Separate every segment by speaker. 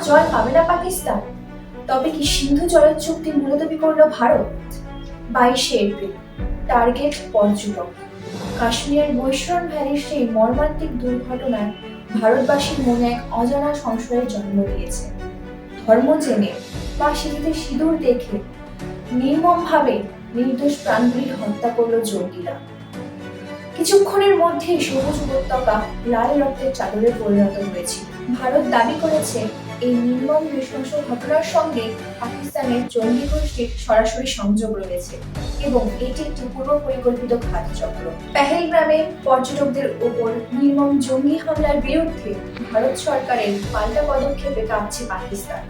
Speaker 1: জয় পাবে না পাকিস্তান? তবে কি সিন্ধু জলের চুক্তি মুলতবি করল ভারত? বাইশে এপ্রিল, টার্গেট পর্যটক। কাশ্মীরের বৈষ্ণব ভ্যালির সেই মর্মান্তিক দুর্ঘটনায় ভারতবাসীর মনে এক অজানা সংশয়ের জন্ম দিয়েছে। ধর্ম জেনে বা সিঁথিতে সিঁদুর দেখে নির্মমভাবে নির্দোষ প্রাণগুলি হত্যা করল জঙ্গিরা। কিছুক্ষণের মধ্যেই সবুজ উপত্যকা লাল রক্তের চাদরে পরিণত হয়েছে ভারত দাবি করেছে, এই নির্মম নৃশংস ঘটনার সঙ্গে পাকিস্তানের জঙ্গি গোষ্ঠীর সরাসরি সংযোগ রয়েছে এবং এটি একটি পূর্ব পরিকল্পিত ঘাতচক্র পেহেলগ্রামে পর্যটকদের ওপর নির্মম জঙ্গি হামলার বিরুদ্ধে ভারত সরকারের পাল্টা পদক্ষেপে কাঁপছে পাকিস্তান।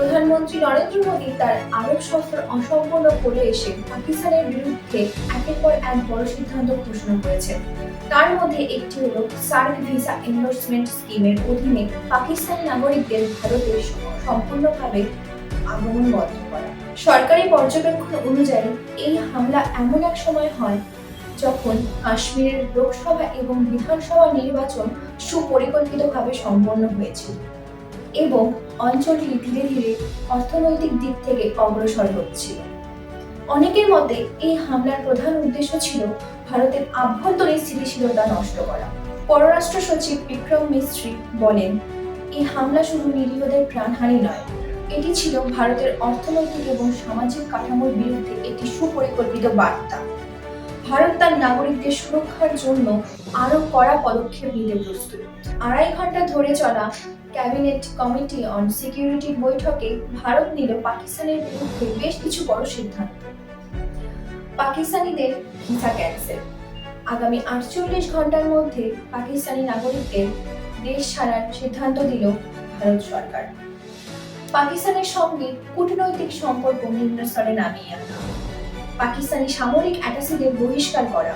Speaker 1: প্রধানমন্ত্রী নরেন্দ্র মোদী তার আরব সফর অসম্পূর্ণ করে এসে পাকিস্তানের বিরুদ্ধে একের পর এক বড় সিদ্ধান্ত ঘোষণা করেছেন তার মধ্যে একটি হলো সার্ক ভিসা এনডোর্সমেন্ট স্কিমের অধীনে পাকিস্তানি নাগরিকদের ভারতে সম্পূর্ণভাবে আগমন বন্ধ করা। সরকারি পর্যবেক্ষণ অনুযায়ী, এই হামলা এমন এক সময় হয় যখন কাশ্মীরের লোকসভা এবং বিধানসভা নির্বাচন সুপরিকল্পিতভাবে সম্পন্ন হয়েছিল। এবং অঞ্চলটি ধীরে ধীরে অর্থনৈতিক দিক থেকে অগ্রসর হচ্ছিল। অনেকের মতে এই হামলার প্রধান উদ্দেশ্য ছিল ভারতের আভ্যন্তরীণ স্থিতিশীলতা নষ্ট করা। পররাষ্ট্র সচিব বিক্রম মিস্ত্রি বলেন, এই হামলা শুধু নিরীহদের প্রাণহানি নয়, এটি ছিল ভারতের অর্থনৈতিক এবং সামাজিক কাঠামোর বিরুদ্ধে একটি সুপরিকল্পিত বার্তা। ভারত তার নাগরিকদের সুরক্ষার জন্য আরও কড়া পদক্ষেপ নিতে প্রস্তুত। আড়াই ঘণ্টা ধরে চলা ক্যাবিনেট কমিটি অন সিকিউরিটির বৈঠকে ভারত নিল পাকিস্তানের বিরুদ্ধে বেশ কিছু বড় সিদ্ধান্ত। পাকিস্তানিদের ভিসা ক্যান্সেল আগামী আটচল্লিশ ঘণ্টার মধ্যে পাকিস্তানি নাগরিকদের দেশ ছাড়ার সিদ্ধান্ত দিল ভারত সরকার। পাকিস্তানের সঙ্গে কূটনৈতিক সম্পর্ক নিম্ন স্তরে নামিয়ে আনা। পাকিস্তানি সামরিক অ্যাটাসিডের বহিষ্কার করা।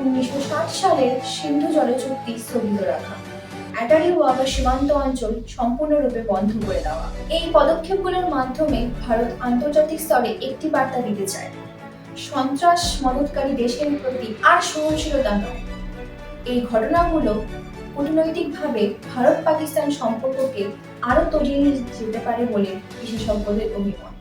Speaker 1: উনিশশো ষাট সালের সিন্ধু জল চুক্তি স্থগিত রাখা। অ্যাটারি ওয়াগা সীমান্ত অঞ্চল সম্পূর্ণরূপে বন্ধ করে দেওয়া। এই পদক্ষেপগুলোর মাধ্যমে ভারত আন্তর্জাতিক স্তরে একটি বার্তা দিতে চায়। সন্ত্রাস মদতকারী দেশের প্রতি আর সহনশীলতা নয়। এই ঘটনাগুলো কূটনৈতিকভাবে ভারত পাকিস্তান সম্পর্ককে আরও তলিয়ে যেতে পারে বলে বিশেষজ্ঞদের অভিমত।